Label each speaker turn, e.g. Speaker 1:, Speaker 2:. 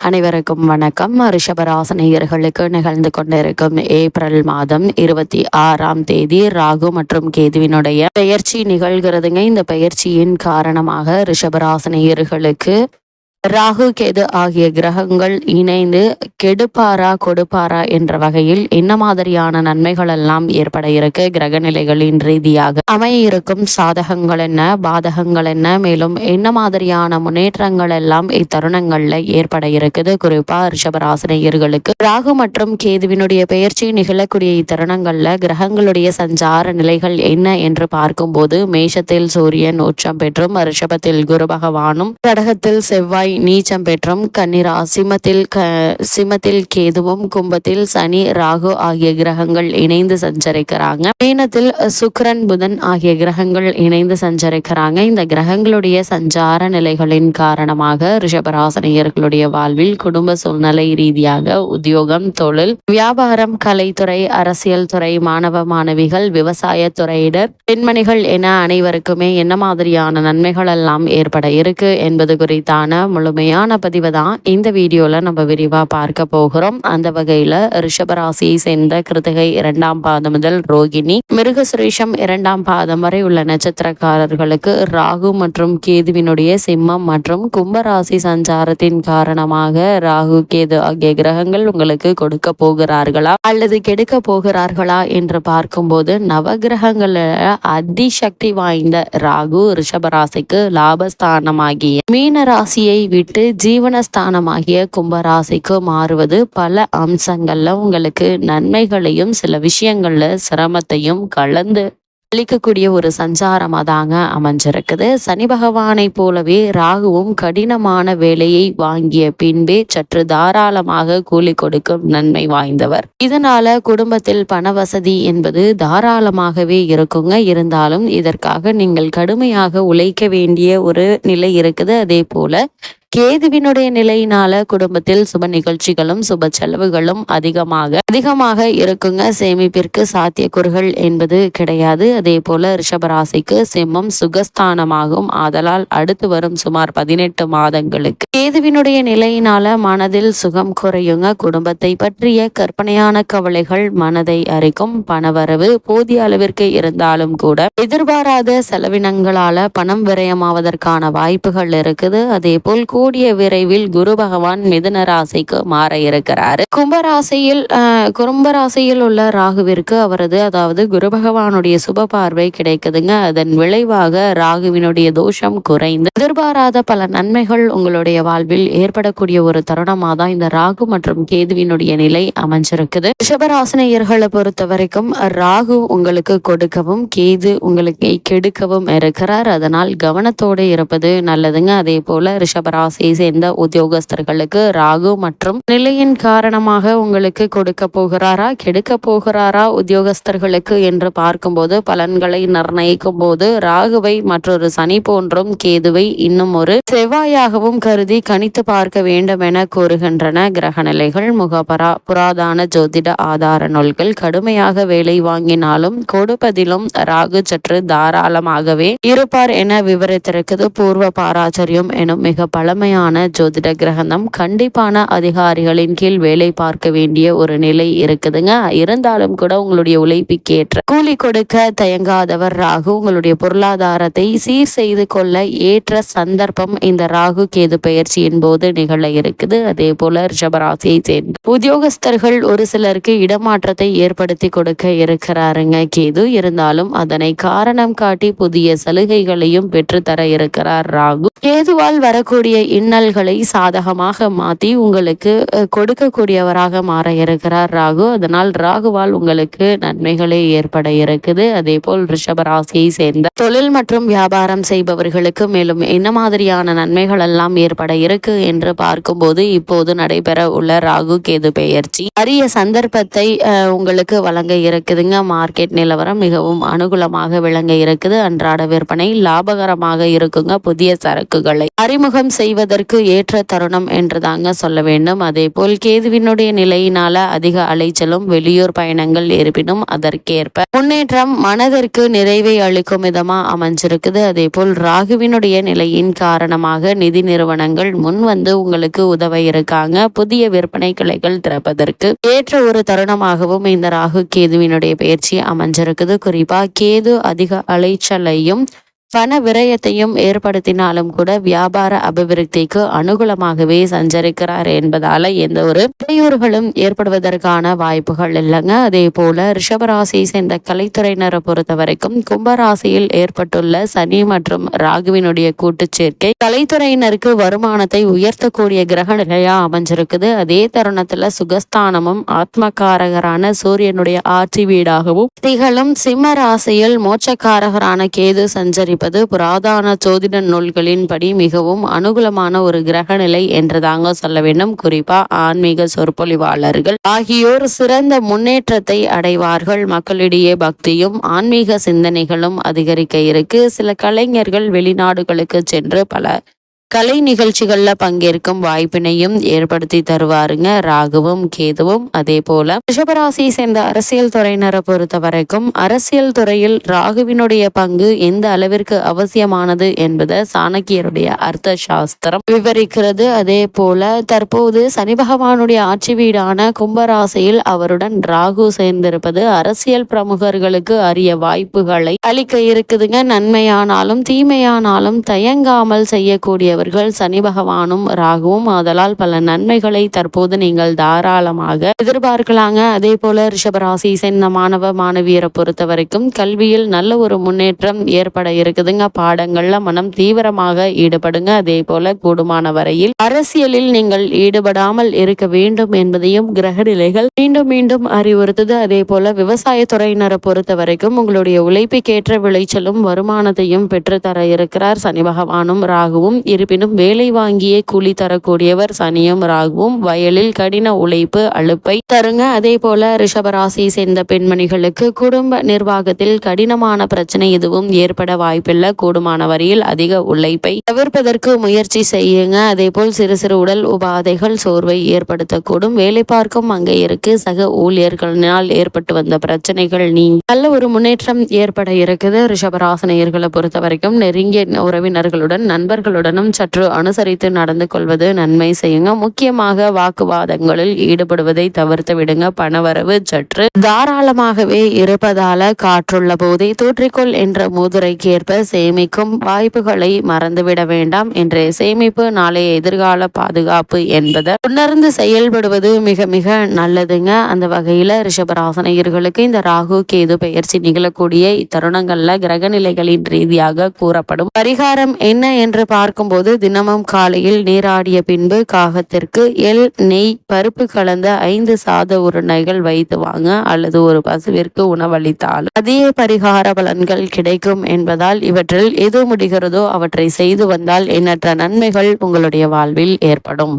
Speaker 1: அனைவருக்கும் வணக்கம். ரிஷபராசனையர்களுக்கு நிகழ்ந்து கொண்டிருக்கும் ஏப்ரல் மாதம் இருபத்தி ஆறாம் தேதி ராகு மற்றும் கேதுவினுடைய பெயர்ச்சி நிகழ்கிறதுங்க. இந்த பெயர்ச்சியின் காரணமாக ரிஷபராசனையர்களுக்கு ராகு கேது ஆகிய கிரகங்கள் இணைந்து கெடுப்பாரா கொடுப்பாரா என்ற வகையில் என்ன மாதிரியான நன்மைகள் எல்லாம் ஏற்பட இருக்கு? கிரக நிலைகளின் ரீதியாக அமைய இருக்கும் சாதகங்கள் என்ன? பாதகங்கள் என்ன? மேலும் என்ன மாதிரியான முன்னேற்றங்கள் எல்லாம் இத்தருணங்கள்ல ஏற்பட இருக்குது? குறிப்பா ரிஷபராசினியர்களுக்கு. ராகு மற்றும் கேதுவினுடைய பெயர்ச்சி நிகழக்கூடிய இத்தருணங்கள்ல கிரகங்களுடைய சஞ்சார நிலைகள் என்ன என்று பார்க்கும்போது மேஷத்தில் சூரியன் உச்சம் பெற்றும் ரிஷபத்தில் குரு பகவானும் கடகத்தில் செவ்வாய் நீச்சம் பெற்றும் கன்னிரா. சிம்மத்தில் க சிம்மத்தில் கேதுவும் கும்பத்தில் சனி ராகு ஆகிய கிரகங்கள் இணைந்து சஞ்சரிக்கிறாங்க. மீனத்தில் சுக்கரன் புதன் ஆகிய கிரகங்கள் இணைந்து சஞ்சரிக்கிறாங்க. இந்த கிரகங்களுடைய சஞ்சார நிலைகளின் காரணமாக ரிஷபராசனியர்களுடைய வாழ்வில் குடும்ப சூழ்நிலை ரீதியாக உத்தியோகம் தொழில் வியாபாரம் கலைத்துறை அரசியல் துறை மாணவ மாணவிகள் விவசாய துறையினர் பெண்மணிகள் என அனைவருக்குமே என்ன மாதிரியான நன்மைகள் எல்லாம் ஏற்பட இருக்கு என்பது குறித்தான முழுமையான பதிவை தான் இந்த வீடியோவில் நம்ம விரிவா பார்க்க போகிறோம். அந்த வகையில ரிஷபராசியை சேர்ந்த கிருத்திகை இரண்டாம் பாதம் முதல் ரோகிணி மிருகசுரேஷம் இரண்டாம் பாதம் வரை உள்ள நட்சத்திரக்காரர்களுக்கு ராகு மற்றும் கேதுவினுடைய சிம்மம் மற்றும் கும்பராசி சஞ்சாரத்தின் காரணமாக ராகு கேது ஆகிய கிரகங்கள் உங்களுக்கு கொடுக்க போகிறார்களா அல்லது கெடுக்க போகிறார்களா என்று பார்க்கும்போது நவகிரகங்கள அதிசக்தி வாய்ந்த ராகு ரிஷபராசிக்கு லாபஸ்தானமாகிய மீன ராசியை விட்டு ஜீவனஸ்தானமாகிய கும்பராசிக்கு மாறுவது பல அம்சங்கள்ல உங்களுக்கு நன்மைகளையும் சில விஷயங்கள்ல சிரமத்தையும் கலந்து அளிக்கக்கூடிய ஒரு சஞ்சாரமாக தாங்க அமைஞ்சிருக்குது. சனி பகவானை போலவே ராகுவும் கடினமான வேலையை வாங்கிய பின்பே சற்று தாராளமாக கூலி கொடுக்கும் நன்மை வாய்ந்தவர். இதனால குடும்பத்தில் பண வசதி என்பது தாராளமாகவே இருக்குங்க. இருந்தாலும் இதற்காக நீங்கள் கடுமையாக உழைக்க வேண்டிய ஒரு நிலை இருக்குது. அதே போல கேதுவினுடைய நிலையினால குடும்பத்தில் சுப நிகழ்ச்சிகளும் சுப செலவுகளும் அதிகமாக அதிகமாக இருக்குங்க. சேமிப்பிற்கு சாத்தியக்கூறுகள் என்பது கிடையாது. அதே போல ரிஷபராசிக்கு சிம்மம் சுகஸ்தானமாகும். ஆதலால் அடுத்து வரும் சுமார் பதினெட்டு மாதங்களுக்கு கேதுவினுடைய நிலையினால மனதில் சுகம் குறையுங்க. குடும்பத்தை பற்றிய கற்பனையான கவலைகள் மனதை அரிக்கும். பணவரவு போதிய அளவிற்கு இருந்தாலும் கூட எதிர்பாராத செலவினங்களால பணம் விரயமாவதற்கான வாய்ப்புகள் இருக்குது. அதே போல் கூடிய விரைவில் குரு பகவான் மிதுன ராசிக்கு மாற இருக்கிறாரு. கும்பராசியில் கும்பராசியில் உள்ள ராகுவிற்கு அவரது அதாவது குரு பகவானுடைய சுப பார்வை கிடைக்குதுங்க. அதன் விளைவாக ராகுவினுடைய தோஷம் குறைந்து எதிர்பாராத பல நன்மைகள் உங்களுடைய வாழ்வில் ஏற்படக்கூடிய ஒரு தருணமாக தான் இந்த ராகு மற்றும் கேதுவினுடைய நிலை அமைஞ்சிருக்குது. ரிஷபராசினியர்களை பொறுத்த வரைக்கும் ராகு உங்களுக்கு கொடுக்கவும் கேது உங்களுக்கு கெடுக்கவும் இருக்கிறார். அதனால் கவனத்தோடு இருப்பது நல்லதுங்க. அதே போல ரிஷபராசி ராசியை சேர்ந்த உத்தியோகஸ்தர்களுக்கு ராகு மற்றும் நிலையின் காரணமாக உங்களுக்கு கொடுக்க போகிறாரா கெடுக்க போகிறாரா உத்தியோகஸ்தர்களுக்கு என்று பார்க்கும்போது பலன்களை நிர்ணயிக்கும் போது ராகுவை மற்றொரு சனி போன்றும் கேதுவை இன்னும் ஒரு செவ்வாயாகவும் கருதி கணித்து பார்க்க வேண்டும் என கூறுகின்றன. கிரக நிலைகள் முகபரா புராதான ஜோதிட ஆதார நூல்கள் கடுமையாக வேலை வாங்கினாலும் கொடுப்பதிலும் ராகு சற்று தாராளமாகவே இருப்பார் என விவரித்திருக்குது பூர்வ பாராச்சரியம் எனும் மிக பழம் பழமையான ஜோதிட கிரகணம் கண்டிப்பான அதிகாரிகளின் கீழ் வேலை பார்க்க வேண்டிய ஒரு நிலை இருக்குதுங்க. இருந்தாலும் கூட உங்களுடைய உழைப்புக்கு ஏற்ற கூலி கொடுக்க தயங்காதவர் ராகு உங்களுடைய பொருளாதாரத்தை சீர் செய்து கொள்ள ஏற்ற சந்தர்ப்பம் இந்த ராகு கேது பயிற்சியின் போது நிகழ இருக்குது. அதே போல ரிஷபராசியை சேர்ந்த உத்தியோகஸ்தர்கள் ஒரு சிலருக்கு இடமாற்றத்தை ஏற்படுத்தி கொடுக்க இருக்கிறாருங்க கேது. இருந்தாலும் அதனை காரணம் காட்டி புதிய சலுகைகளையும் பெற்றுத்தர இருக்கிறார் ராகு. கேதுவால் வரக்கூடிய இன்னல்களை சாதகமாக மாற்றி உங்களுக்கு கொடுக்கக்கூடியவராக மாற இருக்கிறார் ராகு. அதனால் ராகுவால் உங்களுக்கு நன்மைகளே ஏற்பட இருக்குது. அதே போல் ரிஷப ராசியை சேர்ந்த தொழில் மற்றும் வியாபாரம் செய்பவர்களுக்கு மேலும் என்ன மாதிரியான நன்மைகள் எல்லாம் ஏற்பட இருக்கு என்று பார்க்கும்போது இப்போது நடைபெற உள்ள ராகு கேது பெயர்ச்சி. அரிய சந்தர்ப்பத்தை உங்களுக்கு வழங்க இருக்குதுங்க. மார்க்கெட் நிலவரம் மிகவும் அனுகூலமாக விளங்க இருக்குது. அன்றாட விற்பனை லாபகரமாக இருக்குங்க. புதிய சரக்குகளை அறிமுகம் செய்வ செய்வதற்கு ஏற்ற தருணம் என்று தாங்க சொல்ல வேண்டும். அதே போல் கேதுவினுடைய நிலையினால அதிக அலைச்சலும் வெளியூர் பயணங்கள் இருப்பினும் அதற்கேற்ப முன்னேற்றம் மனதிற்கு நிறைவை அளிக்கும் விதமா அமைஞ்சிருக்குது. அதே போல் ராகுவினுடைய நிலையின் காரணமாக நிதி நிறுவனங்கள் முன் வந்து உங்களுக்கு உதவ இருக்காங்க. புதிய விற்பனை கிளைகள் திறப்பதற்கு ஏற்ற ஒரு தருணமாகவும் இந்த ராகு கேதுவினுடைய பயிற்சி அமைஞ்சிருக்குது. குறிப்பா கேது அதிக அலைச்சலையும் பண விரயத்தையும் ஏற்படுத்தினாலும் கூட வியாபார அபிவிருத்திக்கு அனுகூலமாகவே சஞ்சரிக்கிறார் என்பதால எந்த ஒரு இடையூறுகளும் ஏற்படுவதற்கான வாய்ப்புகள் இல்லைங்க. அதே போல ரிஷபராசியை சேர்ந்த கலைத்துறையினரை பொறுத்த வரைக்கும் கும்பராசியில் ஏற்பட்டுள்ள சனி மற்றும் ராகுவினுடைய கூட்டு சேர்க்கை கலைத்துறையினருக்கு வருமானத்தை உயர்த்தக்கூடிய கிரக நிலையா அமைஞ்சிருக்குது. அதே தருணத்துல சுகஸ்தானமும் ஆத்மகாரகரான சூரியனுடைய ஆட்சி வீடாகவும் திகழும். சிம்ம ராசியில் மோட்சக்காரகரான கேது சஞ்சரி இருப்பது புராதான சோதிட நூல்களின்படி மிகவும் அனுகூலமான ஒரு கிரகநிலை என்று தாங்க சொல்ல வேண்டும். குறிப்பா ஆன்மீக சொற்பொழிவாளர்கள். ஆகியோர் சிறந்த முன்னேற்றத்தை அடைவார்கள். மக்களிடையே பக்தியும் ஆன்மீக சிந்தனைகளும் அதிகரிக்க இருக்கு. சில கலைஞர்கள் வெளிநாடுகளுக்கு சென்று பல கலை நிகழ்ச்சிகளில் பங்கேற்கும் வாய்ப்பினையும் ஏற்படுத்தி தருவாருங்க. ராகுவும் கேதுவும் அதே போல ரிஷபராசியை சேர்ந்த அரசியல் துறையினரை பொறுத்த வரைக்கும் அரசியல் துறையில் ராகுவினுடைய பங்கு எந்த அளவிற்கு அவசியமானது என்பதை சாணக்கியருடைய அர்த்த சாஸ்திரம் விவரிக்கிறது. அதே போல தற்போது சனி பகவானுடைய ஆட்சி வீடான கும்பராசியில் அவருடன் ராகு சேர்ந்திருப்பது அரசியல் பிரமுகர்களுக்கு அரிய வாய்ப்புகளை அளிக்க இருக்குதுங்க. நன்மையானாலும் தீமையானாலும் தயங்காமல் செய்யக்கூடிய அவர்கள் சனி பகவானும் ராகுவும் அதலால் பல நன்மைகளை தற்போது நீங்கள் தாராளமாக எதிர்பார்க்கலாங்க. அதே போல ரிஷபராசி சேர்ந்த மாணவ மாணவியரை பொறுத்த வரைக்கும் கல்வியில் நல்ல ஒரு முன்னேற்றம் ஏற்பட இருக்குதுங்க. பாடங்கள்ல மனம் தீவிரமாக ஈடுபடுங்க. அதே போல கூடுமான வரையில் அரசியலில் நீங்கள் ஈடுபடாமல் இருக்க வேண்டும் என்பதையும் கிரக நிலைகள் மீண்டும் மீண்டும் அறிவுறுத்துது. அதே போல விவசாயத்துறையினரை பொறுத்த வரைக்கும் உங்களுடைய உழைப்புக்கேற்ற விளைச்சலும் வருமானத்தையும் பெற்றுத்தர இருக்கிறார். சனி பகவானும் ராகுவும் இரு இருப்பினும் வேலை வாங்கியே கூலி தரக்கூடியவர் சனியும் ராகுவும் வயலில் கடின உழைப்பு அழுப்பை தருங்க. அதே போல ரிஷபராசியை சேர்ந்த பெண்மணிகளுக்கு குடும்ப நிர்வாகத்தில் கடினமான பிரச்சனை எதுவும் ஏற்பட வாய்ப்பில்லை. கூடுமான வரியில் அதிக உழைப்பை தவிர்ப்பதற்கு முயற்சி செய்யுங்க. அதே போல் சிறு சிறு உடல் உபாதைகள் சோர்வை ஏற்படுத்தக்கூடும். வேலை பார்க்கும் இருக்கு சக ஊழியர்களினால் ஏற்பட்டு வந்த பிரச்சனைகள் நீங்க நல்ல ஒரு முன்னேற்றம் ஏற்பட இருக்குது. ரிஷபராசனையர்களை பொறுத்த வரைக்கும் நெருங்கிய உறவினர்களுடன் நண்பர்களுடனும் சற்று அனுசரித்து நடந்து கொள்வது நன்மை செய்யுங்க. முக்கியமாக வாக்குவாதங்களில் ஈடுபடுவதை தவிர்த்து விடுங்க. பணவரவு சற்று தாராளமாகவே இருப்பதால காற்றுள்ள போதே தூற்றிக்கொள் என்ற மூதுரைக்கேற்ப ஏற்ப சேமிக்கும் வாய்ப்புகளை மறந்துவிட வேண்டாம். இன்றைய சேமிப்பு நாளைய எதிர்கால பாதுகாப்பு என்பதை உணர்ந்து செயல்படுவது மிக மிக நல்லதுங்க. அந்த வகையில ரிஷபராசனையர்களுக்கு இந்த ராகு கேது பெயர்ச்சி நிகழக்கூடிய இத்தருணங்கள்ல கிரகநிலைகளின் ரீதியாக கூறப்படும். பரிகாரம் என்ன என்று பார்க்கும்போது போது தினமும் காலையில் நீராடிய பின்பு காகத்திற்கு எல் நெய் பருப்பு கலந்த ஐந்து சாத உருண்டைகள் வைத்து வாங்க அல்லது ஒரு பசுவிற்கு உணவளித்தால் அதிக பரிகார பலன்கள் கிடைக்கும் என்பதால் இவற்றில் எது முடிகிறதோ அவற்றை செய்து வந்தால் எண்ணற்ற நன்மைகள் உங்களுடைய வாழ்வில் ஏற்படும்.